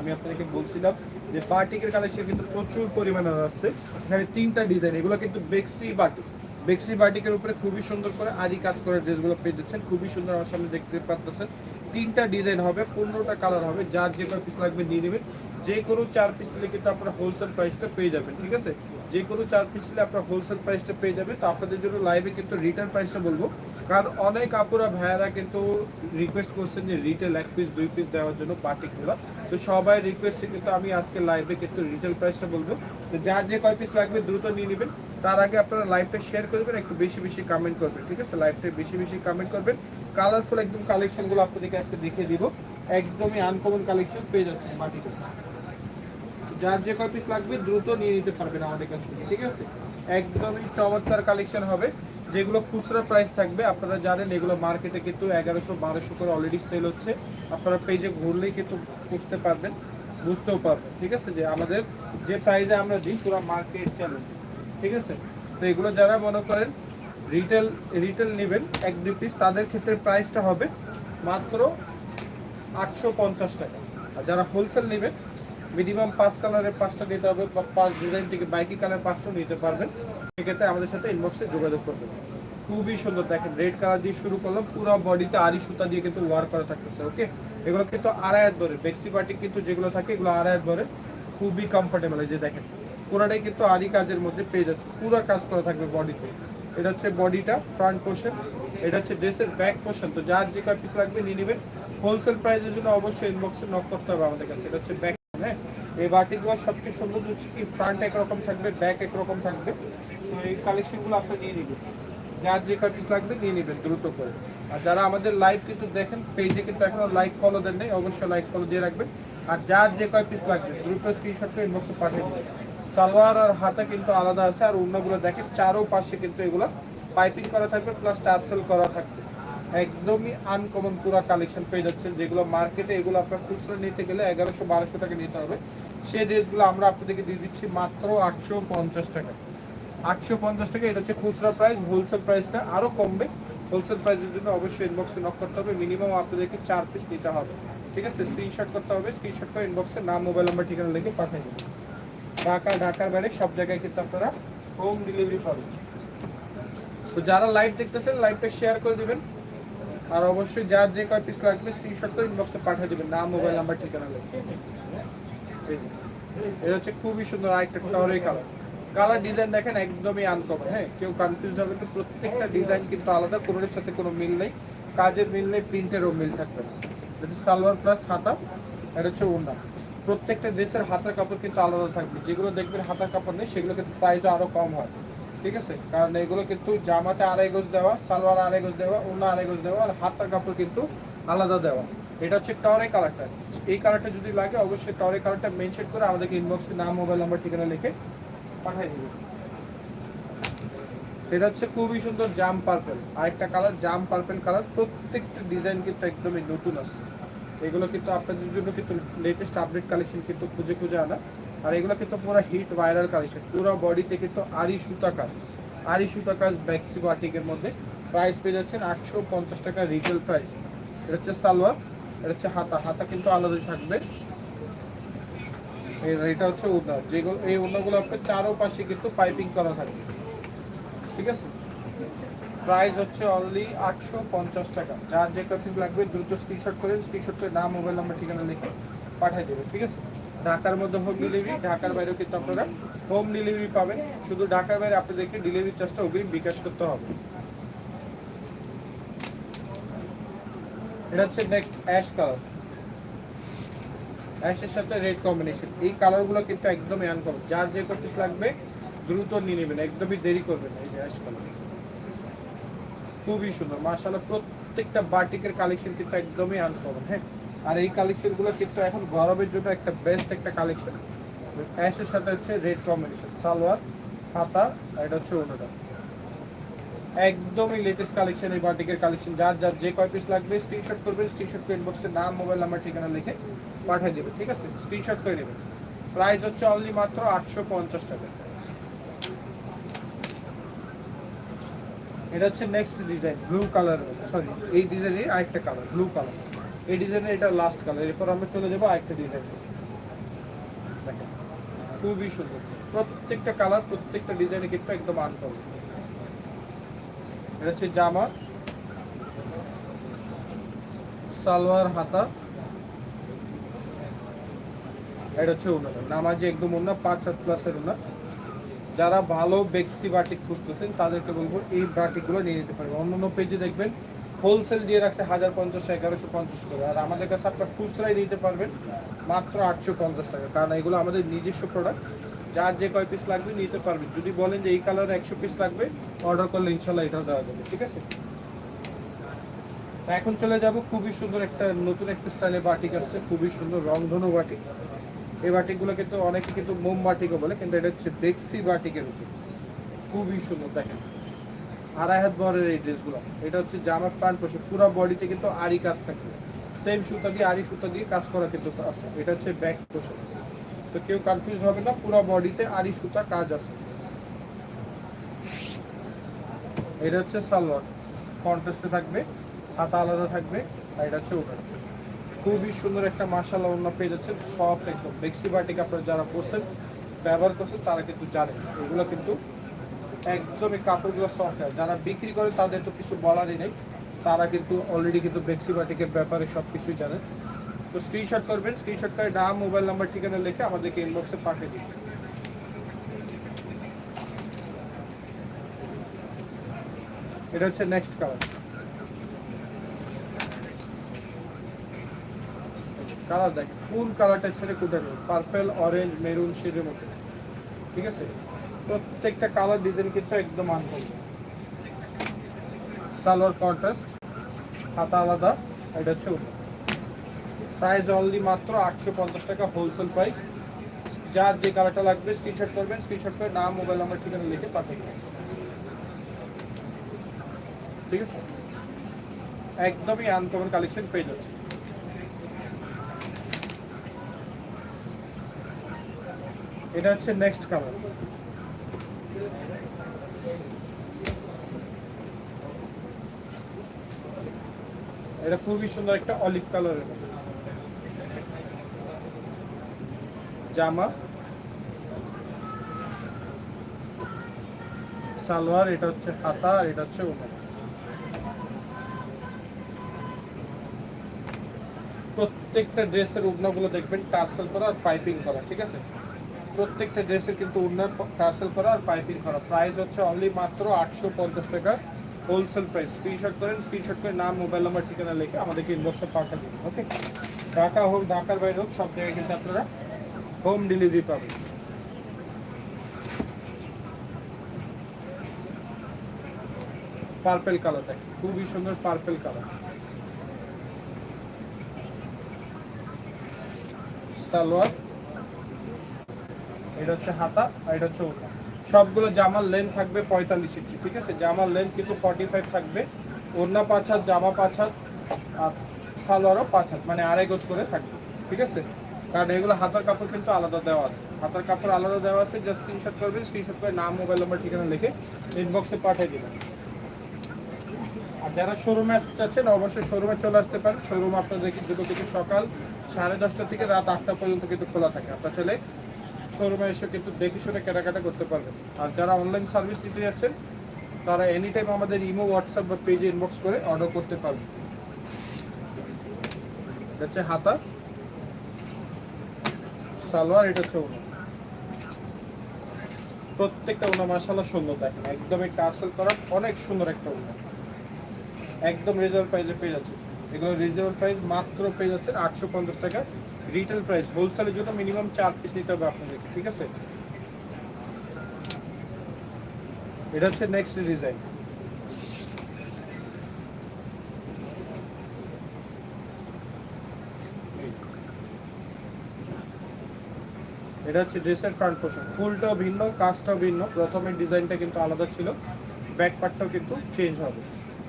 আমি আপনাদেরকে বলছিলাম যে বাটিকের কালেকশন কিন্তু প্রচুর পরিমাণে আসছে এখানে তিনটা ডিজাইন, এগুলো কিন্তু বেক্সি বাটিক বেক্সি বাটিকের উপরে খুবই সুন্দর করে আরি কাজ করে ড্রেসগুলো পেয়ে দিচ্ছেন খুবই সুন্দর আমার সামনে দেখতে পাচ্ছেন তিনটা ডিজাইন হবে, পনেরোটা কালার হবে, যার যে কোনো পিস লাগবে নিয়ে নেবেন। যে কোনো চার পিস নিলে কিন্তু আপনারা হোলসেল প্রাইসটা পেয়ে যাবেন, ঠিক আছে? যে কোনো চার পিস নিলে আপনারা হোলসেল প্রাইসটা পেয়ে যাবেন। তো আপনাদের জন্য লাইভে কিন্তু রিটার্ন প্রাইসটা বলব। কারণ অনেক আপুরা ভাইয়ারা কিন্তু রিকোয়েস্ট করছেন যে রিটেল এক পিস দুই পিস দেওয়ার জন্য পার্টিকুলার তো সবাই রিকোয়েস্টে কিন্তু আমি আজকে লাইভে কিন্তু রিটেল প্রাইসটা বলব। তো যার যে কয় পিস লাগবে দ্রুত নিয়ে নেবেন। তার আগে আপনারা লাইভটা শেয়ার করবেন, একটু বেশি বেশি কমেন্ট করবেন, ঠিক আছে? লাইভটা বেশি বেশি কমেন্ট করবেন। কালারফুল একদম কালেকশনগুলো আপনাদেরকে আজকে দেখিয়ে দিব। একদমই আনকমন কালেকশন পেয়ে যাচ্ছেন মাটিতে। যার যে কয় পিস লাগবে দ্রুত নিয়ে নিতে পারবেন আমাদের কাছ থেকে, ঠিক আছে? একদমই চমৎকার কালেকশন হবে। যেগুলো খুচরা প্রাইস থাকবে, আপনারা জানেন এগুলো মার্কেটে কিন্তু এগারোশো, বারোশো করে অলরেডি সেল হচ্ছে। আপনারা পেজে ঘুরলেই কিন্তু বুঝতে পারবেন, বুঝতেও পারবেন, ঠিক আছে? যে আমাদের যে প্রাইসে আমরা দিই, পুরো মার্কেট চ্যালেঞ্জ ঠিক আছে? তো এগুলো যারা মনে করেন রিটেল রিটেল নেবেন, এক, দুই পিস তাদের ক্ষেত্রে প্রাইসটা হবে মাত্র আটশো পঞ্চাশ টাকা। আর যারা হোলসেল নেবেন মিনিমাম পাঁচ কালারের পাঁচটা নিতে হবে বা পাঁচ ডিজাইন থেকে বাইকি কালার পাঁচশো নিতে পারবেন। সেক্ষেত্রে আমাদের সাথে ইনবক্সে যোগাযোগ করবেন। খুবই সুন্দর। দেখেন রেড কালার দিয়ে শুরু করলাম, পুরো বডিতে আড়ি সুতা দিয়ে কিন্তু ওয়ার করা থাকতেছে ওকে এগুলো কিন্তু আড়াইয়াত ধরে বেক্সি পার্টি কিন্তু যেগুলো থাকে, এগুলো আড়াইয়াত ধরে খুবই কমফোর্টেবল এই যে দেখেন, পুরোটাই কিন্তু আরি কাজের মধ্যে পেয়ে যাচ্ছে, পুরো কাজ করা থাকবে বডিতে এটা হচ্ছে বডিটা ফ্রন্ট পোর্শন এটা হচ্ছে ড্রেসের ব্যাক পোর্শন তো যার যে কয় পিস লাগবে নিয়ে নেবেন। হোলসেল প্রাইসের জন্য অবশ্যই ইনবক্সে নক করতে হবে আমাদের কাছে, এটা হচ্ছে ব্যাক হ্যাঁ? এই বাটিগুলো সবচেয়ে সুন্দর হচ্ছে কি ফ্রন্ট একরকম থাকবে ব্যাক একরকম থাকবে। তো এই কালেকশনগুলো আপনি নিয়ে নেবেন। যার যে কয় পিস লাগবে নিয়ে নেবেন দ্রুত করে। আর যারা আমাদের লাইভ কিন্তু দেখেন পেজে কিন্তু এখনও লাইক ফলো দেন নাই, অবশ্যই লাইক ফলো দিয়ে রাখবেন। আর যার যে কয় পিস লাগবে, দ্রুত স্ক্রিনশট করে ইনবক্সে পাঠিয়ে দেবেন। সালোয়ার আর হাতা কিন্তু আলাদা আছে, আর অন্যগুলো দেখেন চারো পাশে কিন্তু এগুলো পাইপিং করা থাকবে প্লাস টার্সেল করা থাকবে। একদমই আনকমন পুরা কালেকশন পেয়ে যাচ্ছেন, যেগুলো মার্কেটে এগুলো আপনার খুচরা নিতে গেলে এগারোশো বারোশো টাকা নিতে হবে। সেই ড্রেসগুলো আমরা আপনাদেরকে দিয়ে দিচ্ছি মাত্র আটশো পঞ্চাশ টাকা। আটশো পঞ্চাশ টাকা, এটা হচ্ছে খুচরা প্রাইস হোলসেল প্রাইসটা আরও কমবে। হোলসেল প্রাইসের জন্য অবশ্যই ইনবক্সে নক করতে হবে মিনিমাম আপনাদেরকে চার পিস নিতে হবে। ঠিক আছে? স্ক্রিনশট করতে হবে স্ক্রিনশট করে ইনবক্সে নাম মোবাইল নাম্বার ঠিকানা লিখে পাঠিয়ে দেবেন। ঢাকা, ঢাকার বাইরে সব জায়গায় কিন্তু আপনারা হোম ডেলিভারি পাবেন। তো যারা লাইভ দেখতেছেন লাইভটা শেয়ার করে দিবেন। আর অবশ্যই যার যে কয় পিস লাগবে স্ক্রিনশট করে ইনবক্সে পাঠিয়ে দিবেন। নাম মোবাইল নাম্বার ঠিকানা যে। এটা হচ্ছে খুবই সুন্দর আরেকটা টরে কালার কালার ডিজাইন দেখেন একদমই আনকমন হ্যাঁ? কেউ কনফিউজ হবে তো প্রত্যেকটা ডিজাইন কিন্তু আলাদা, কোনোটার সাথে কোনো মিল নেই। কাজের মিল নেই প্রিন্টেরও মিল থাকবে না। সালোয়ার প্লাস হাতা, এটা হচ্ছে ওড়না। প্রত্যেকটা দেশের হাতের কাপড় কিন্তু আলাদা থাকবে। যেগুলো দেখবেন হাতের কাপড় নেই, সেগুলো কিন্তু প্রাইসও আরও কম হয়। ঠিক আছে? কারণ এগুলো কিন্তু জামাতে আড়াই গোজ দেওয়া, সালোয়ার আড়াই গোজ দেওয়া ওড়না আড়াই গোজ দেওয়া আর হাতের কাপড় কিন্তু আলাদা দেওয়া। এটা হচ্ছে টরে কালারটা। এই কালারটা যদি লাগে, অবশ্যই টরে কালারটা মেনশন করে আমাদেরকে ইনবক্সে নাম মোবাইল নাম্বার ঠিকানা লিখে পাঠিয়ে দিবে। এটা হচ্ছে খুবই সুন্দর জাম পার্পেল আরেকটা কালার, জাম পার্পেল কালার। প্রত্যেকটা ডিজাইন কিন্তু একদমই নতুন আছে। এগুলো কিন্তু আপনাদের জন্য কিন্তু লেটেস্ট আপডেট কালেকশন কিন্তু খুঁজে খুঁজে আনা। আর এগুলো কিন্তু পুরো হিট ভাইরাল কালেকশন পুরো বডিতে কিন্তু আরি সুতা কাজ। আরি সুতা কাজ ব্যাক্সি বাটিকের মধ্যে। প্রাইস পেয়ে যাচ্ছেন আটশো পঞ্চাশ টাকা রিটেল প্রাইস এটা হচ্ছে সালোয়ার, এটা হচ্ছে হাতা। হাতা কিন্তু আলাদাই থাকবে। এটা হচ্ছে ওড়না যেগুলো এই ওড়নাগুলো আপনার চারো পাশে কিন্তু পাইপিং করা থাকবে ঠিক আছে? প্রাইস হচ্ছে অনলি আটশো পঞ্চাশ টাকা। যার যে পিস লাগবে, দ্রুত স্ক্রিনশট করে স্ক্রিনশট করে নাম মোবাইল নাম্বার ঠিকানা লিখে পাঠিয়ে দেবে। ঠিক আছে? ঢাকার মধ্যে হোম ডেলিভারি ঢাকার বাইরেও কিন্তু আপনারা হোম ডেলিভারি পাবেন। শুধু ঢাকার বাইরে আপনাদেরকে ডেলিভারি চার্জটা অগ্রিম বিকাশ করতে হবে। এটা হচ্ছে নেক্সট অ্যাশ কালার অ্যাশের সাথে রেড কম্বিনেশন এই কালারগুলো কিন্তু একদমই আনকমন যার যে পিস লাগবে, দ্রুত নিয়ে নেবেন। একদমই দেরি করবেন এই যে অ্যাশ কালার খুবই সুন্দর। মার্শাল্লাহ প্রত্যেকটা বাটিকের কালেকশন কিন্তু একদমই আনকমন হ্যাঁ? আর এই কালেকশনগুলো কিন্তু এখন গরমের জন্য একটা বেস্ট একটা কালেকশন অ্যাশের সাথে হচ্ছে রেড কম্বিনেশন সালোয়ার হাতা এটা হচ্ছে ওনাটা একদমই লেটেস্ট কালেকশন এই বাটিকের কালেকশন যার যার যে কয় পিস লাগবে স্ক্রিনশট করবেন স্ক্রিনশট করে ইনবক্সে নাম মোবাইল নাম্বার ঠিকানা লিখে পাঠিয়ে দেবে, ঠিক আছে? স্ক্রিনশট করে নেবেন প্রাইস হচ্ছে অনলি মাত্র আটশো পঞ্চাশ টাকা। এটা হচ্ছে next design blue colour sorry এই ডিজাইনের আরেকটা কালার ব্লু কালার এই ডিজাইনের এটা লাস্ট কালার এরপর আমরা চলে যাব আরেকটা ডিজাইন দেখেন, খুবই সুন্দর। প্রত্যেকটা কালার প্রত্যেকটা ডিজাইনে কিন্তু একদম আনকমন এটা হচ্ছে জামা, সালোয়ার হাতা, এটা হচ্ছে ওনার নামাজি একদম ওনা পাঁচ সাত প্লাসের ওনা যারা ভালো বেক্সি বাটিক খুঁজতেছেন, তাদেরকে বলব এই বাটিকগুলো নিয়ে নিতে পারবেন। অন্য অন্য পেজে দেখবেন হোলসেল দিয়ে রাখছে হাজার পঞ্চাশ, এগারোশো পঞ্চাশ করে। আর আমাদের কাছে আপনার খুচরাই নিতে পারবেন মাত্র আটশো পঞ্চাশ টাকা। কারণ এগুলো আমাদের নিজস্ব প্রোডাক্ট যার যে কয় পিস লাগবে নিতে পারবেন। যদি বলেন যে এই কালার একশো পিস লাগবে অর্ডার করলে ইনশাল্লাহ এটাও দেওয়া যাবে। ঠিক আছে? এখন চলে যাব। খুবই সুন্দর একটা নতুন একটা স্টাইলের বাটিক আসছে। খুবই সুন্দর রংধনু বাটিক এই বাটিকগুলো কিন্তু অনেকে কিন্তু মোম বাটিকও বলে, কিন্তু এটা হচ্ছে বেক্সি বাটিকের উপর। খুবই সুন্দর, দেখেন। আড়াই হাত বরের এই ড্রেসগুলো। এটা হচ্ছে জামার ফ্রন্ট পোষে পুরো বডিতে কিন্তু আরি কাজ থাকবে। সেম সুতা দিয়ে আরি সুতা দিয়ে কাজ করা কিন্তু আছে। এটা হচ্ছে ব্যাক পোষে তো কেউ কনফিউজ হবে না, পুরো বডিতে আরি সুতা কাজ আছে। এটা হচ্ছে সালোয়ার। কন্ট্রাস্টে থাকবে, হাতা আলাদা থাকবে, আর এটা হচ্ছে ওটা খুবই সুন্দর একটা মাসালা অন্য পেয়ে যাচ্ছে সফট একদম। বেক্সি বাটিক আপনারা যারা পরছেন, ব্যবহার করছেন, তারা কিন্তু জানেন। এগুলো কিন্তু একদমই কাপড়গুলো সফট হয়। যারা বিক্রি করে তাদের তো কিছু বলারই নেই। তারা কিন্তু অলরেডি কিন্তু বেক্সি বাটিকের ব্যাপারে সব কিছুই জানেন তো স্ক্রিনশট করবেন স্ক্রিনশট করে নাম মোবাইল নাম্বার ঠিকানা লিখে আমাদেরকে ইনবক্সে পাঠিয়ে দিন। এটা হচ্ছে নেক্সট কালার কালার দেখ, কোন কালারটা ছেড়ে নেই পার্পেল অরেঞ্জ মেরুন শেডের মধ্যে। ঠিক আছে? প্রত্যেকটা কালার ডিজাইন কিন্তু একদম আনকমন সালোয়ার কন্ট্রাস্ট হাতা আলাদা, এটা হচ্ছে প্রাইস অনলি মাত্র আটশো পঞ্চাশ টাকা হোলসেল প্রাইস যার যে কালারটা লাগবে স্ক্রিনশট করবেন স্ক্রিনশট করে নাম মোবাইল নাম্বার ঠিকানা লিখে পাঠিয়ে দেবেন। ঠিক আছে? একদমই আনকমন কালেকশন পেয়ে যাচ্ছে এটা হচ্ছে নেক্সট কালার এটা খুবই সুন্দর একটা অলিভ কালারের জামা। সালোয়ার, এটা হচ্ছে হাতা আর এটা হচ্ছে ওনা প্রত্যেকটা ড্রেসের উড়নাগুলো দেখবেন টার্সেল করা আর পাইপিং করা, ঠিক আছে? প্রত্যেকটা ড্রেসের কিন্তু উড়নার টার্সেল করা আর পাইপিং করা। প্রাইস হচ্ছে অনলি মাত্র আটশো পঞ্চাশ টাকা। হোলসেল প্রাইস স্ক্রিনশট করেন স্ক্রিনশট করে নাম মোবাইল নাম্বার ঠিকানা লিখে আমাদেরকে ইনবক্সে পাঠা দিন ওকে ঢাকা হোক, ঢাকার বাইরে হোক, সব জায়গায় কিন্তু আপনারা হোম ডেলিভারি পাবেন। পার্পেল কালার দেখ, খুবই সুন্দর পার্পেল কালার সালোয়ার, এটা হচ্ছে হাতা, আর এটা হচ্ছে ওটা সবগুলো জামার লেন্থ থাকবে পঁয়তাল্লিশ ইঞ্চি, ঠিক আছে? জামার লেন্থ কিন্তু ফর্টি ফাইভ থাকবে। ওড়না পাঁচ হাত, জামা পাঁচ হাত, আর সালোয়ারও পাঁচ হাত মানে আড়াই গোজ করে থাকবে, ঠিক আছে? কারণ এগুলো হাতার কাপড় কিন্তু আলাদা দেওয়া আছে। হাতার কাপড় আলাদা দেওয়া আছে জাস্ট স্ক্রিনশট করবেন স্ক্রিনশট করে নাম মোবাইল নাম্বার ঠিকানা লিখে ইনবক্সে পাঠিয়ে দেবেন। আর যারা শোরুমে আসতে চাচ্ছেন, অবশ্যই শোরুমে চলে আসতে পারেন। শোরুম আপনাদের কিন্তু সকাল সাড়ে দশটা থেকে রাত আটটা পর্যন্ত কিন্তু খোলা থাকে। আপনার ছেলে শোরুমে এসে কিন্তু দেখে শুনে কেনাকাটা করতে পারবেন। আর যারা অনলাইন সার্ভিস নিতে যাচ্ছেন, তারা এনি টাইম আমাদের ইমো হোয়াটসঅ্যাপ বা পেজে ইনবক্স করে অর্ডার করতে পারবেন। হচ্ছে হাতা, সালোয়ার, এটা হচ্ছে ওনা প্রত্যেকটা ওনা মাসাল্লাহ সুন্দর দেখেন। একদমই টার্সেল করা অনেক সুন্দর একটা ওনা একদম রিজনেবল প্রাইসে পেয়ে যাচ্ছে এগুলো রিজনেবল প্রাইস মাত্র পেয়ে যাচ্ছে আটশো পঞ্চাশ টাকা। রিটেল প্রাইস হোলসেলের জন্য মিনিমাম চার পিস নিতে হবে আপনাদেরকে, ঠিক আছে? এটা হচ্ছে নেক্সট ডিজাইন এটা হচ্ছে ড্রেসের ফ্রন্ট পোর্শন ফুলটাও ভিন্ন, কাজটাও ভিন্ন, প্রথমের ডিজাইনটা কিন্তু আলাদা ছিল। ব্যাক পার্টটাও কিন্তু চেঞ্জ হবে।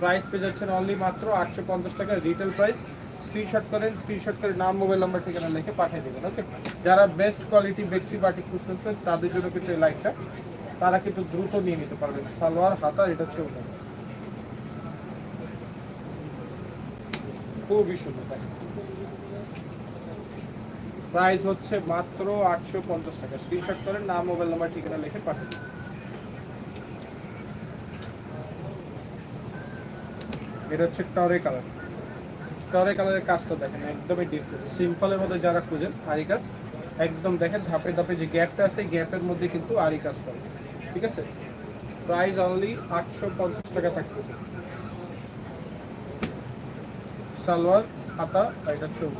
প্রাইস পেয়ে যাচ্ছেন অনলি মাত্র আটশো পঞ্চাশ টাকা। রিটেল প্রাইস স্ক্রিনশট করেন স্ক্রিনশট করে নাম মোবাইল নাম্বার ঠিকানা লিখে পাঠিয়ে দেবেন ওকে যারা বেস্ট কোয়ালিটি বেক্সি বাটি খুঁজতেছেন, তাদের জন্য কিন্তু এই লাইটটা তারা কিন্তু দ্রুত নিয়ে নিতে পারবেন। সালোয়ার হাতা এটা হচ্ছে ওটা খুবই সুন্দর প্রাইস হচ্ছে মাত্র আটশো পঞ্চাশ টাকা। স্ক্রিনশট করে নাম মোবাইল নাম্বার ঠিকানা লিখে পাঠিয়ে দিন এটা হচ্ছে টরে কালার। টরে কালারের কাজটা দেখেন, একদমই ডিফারেন্ট সিম্পলের মধ্যে যারা খুঁজেন আরি কাজ, একদম দেখেন ধাপে ধাপে যে গ্যাপটা আছে গ্যাপের মধ্যে কিন্তু আরি কাজ করে। ঠিক আছে? প্রাইস অনলি আটশো পঞ্চাশ টাকা থাকতেছে। সালোয়ার, হাতা এটা ছবি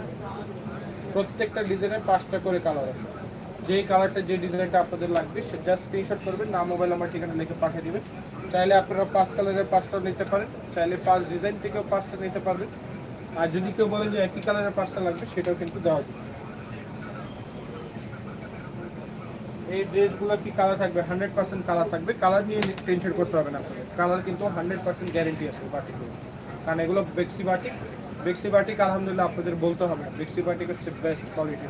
প্রত্যেকটা ডিজাইনের পাঁচটা করে কালার আছে। যেই কালারটা, যে ডিজাইনটা আপনাদের লাগবে, সে জাস্ট স্ক্রিনশট করবেন, না মোবাইল নাম্বার ঠিকানা লিখে পাঠিয়ে দিবেন। চাইলে আপনারা পাঁচ কালারের পাঁচটা নিতে পারেন। চাইলে পাঁচ ডিজাইন থেকেও পাঁচটা নিতে পারবেন। আর যদি কেউ বলেন যে একই কালারের পাঁচটা লাগবে, সেটাও কিন্তু দেওয়া যাবে। এই ড্রেসগুলো কি কালার থাকবে? হান্ড্রেড পার্সেন্ট কালার থাকবে। কালার নিয়ে টেনশন করতে হবে না আপনাদের কালার কিন্তু হান্ড্রেড পার্সেন্ট গ্যারেন্টি আছে বাটিকগুলো কারণ এগুলো বেক্সি বাটিক বেক্সি বাটিক আলহামদুলিল্লাহ, আপনাদের বলতে হবে বেক্সি বাটিক হচ্ছে বেস্ট কোয়ালিটি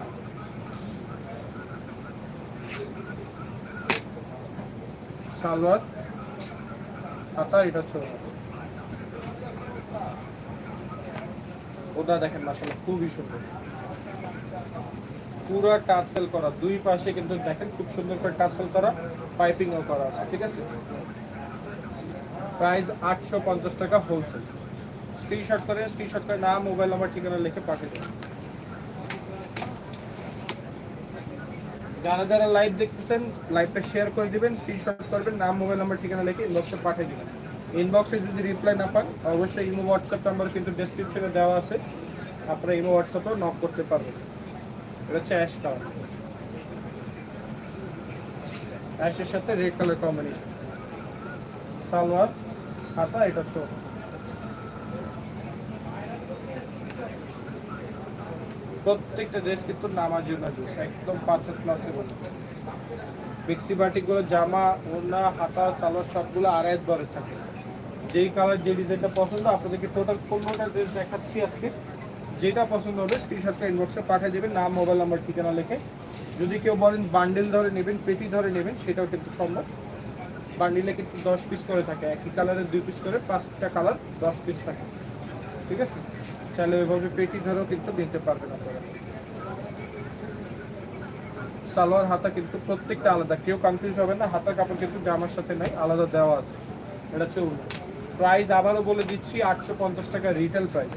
সালোয়ার। হাতা এটা হচ্ছে। ওটা দেখেন মাসাল্লাহ খুবই সুন্দর। পুরো টার্সেল করা, দুই পাশে কিন্তু দেখেন খুব সুন্দর করে টার্সেল করা, পাইপিংও করা আছে, ঠিক আছে? প্রাইস আটশো পঞ্চাশ টাকা হোলসেল স্ক্রিনশট করে স্ক্রিনশট করে নাম মোবাইল নাম্বার ঠিকানা লিখে পাঠিয়ে দেবেন। যারা যারা লাইভ দেখতেছেন লাইভটা শেয়ার করে দিবেন স্ক্রিনশট করবেন, নাম মোবাইল নাম্বার ঠিকানা লিখে ইনবক্সে পাঠিয়ে দিবেন। ইনবক্সে যদি রিপ্লাই না পান, অবশ্যই ইমো হোয়াটসঅ্যাপ নাম্বার কিন্তু ডেসক্রিপশনে দেওয়া আছে। আপনারা ইমো হোয়াটসঅ্যাপেও নক করতে পারবেন। এটা হচ্ছে অ্যাশ কালার অ্যাশের সাথে রেড কালার কম্বিনেশন সালোয়ার, হাতা, এটা ছোট। প্রত্যেকটা ড্রেস কিন্তু নামাজি নাজুস একদম পাঁচ প্লাসের মধ্যে। মিক্সি বাটিগুলো, জামা, ওড়না, হাতা, সালোয়ার, সবগুলো আড়াই দরে থাকে। যেই কালার যে ডিজাইনটা পছন্দ, আপনাদেরকে টোটাল পনেরোটা ড্রেস দেখাচ্ছি আজকে। যেটা পছন্দ হবে স্ক্রিনশটটা ইনবক্সে পাঠিয়ে দেবেন, নাম মোবাইল নাম্বার ঠিকানা লিখে। যদি কেউ বলেন বান্ডেল ধরে নেবেন, পেটি ধরে নেবেন, সেটাও কিন্তু সম্ভব। বান্ডিলে কিন্তু দশ পিস করে থাকে, একই কালারের দুই পিস করে, পাঁচটা কালার দশ পিস থাকে। ঠিক আছে? চাইলে ওইভাবে পেটি ধরেও কিন্তু নিতে পারবেন আপনারা। সালোয়ার, হাতা কিন্তু প্রত্যেকটা আলাদা। কেউ কনফিউজ হবে না, হাতার কাপড় কিন্তু জামার সাথে নাই, আলাদা দেওয়া আছে। এটা হচ্ছে প্রাইস আবারও বলে দিচ্ছি, আটশো পঞ্চাশ টাকা রিটেল প্রাইস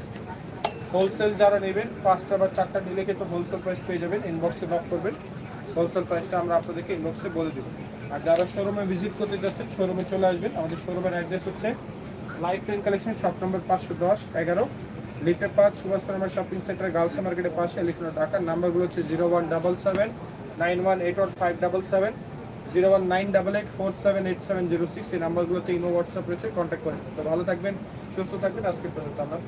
হোলসেল যারা নেবেন, পাঁচটা বা চারটা নিলে কিন্তু হোলসেল প্রাইস পেয়ে যাবেন ইনবক্সে নক করবেন। হোলসেল প্রাইসটা আমরা আপনাদেরকে ইনবক্সে বলে দেবো। আর যারা শোরুমে ভিজিট করতে যাচ্ছেন শোরুমে চলে আসবেন। আমাদের শোরুমের অ্যাড্রেস হচ্ছে life line collection shop number পাঁচশো দশ, এগারো। লিটার পাঁচ Subhash number shopping centre girls মার্কেটের পাশে, লিখুন ঢাকার নাম্বারগুলো হচ্ছে zero one double seven nine one eight one five double seven zero one nine double eight four seven eight seven zero six এই নাম্বারগুলোতে ইমো হোয়াটসঅ্যাপ রয়েছে কন্ট্যাক্ট করে তো ভালো থাকবেন, সুস্থ থাকবেন আজকে পর্যন্ত আমরা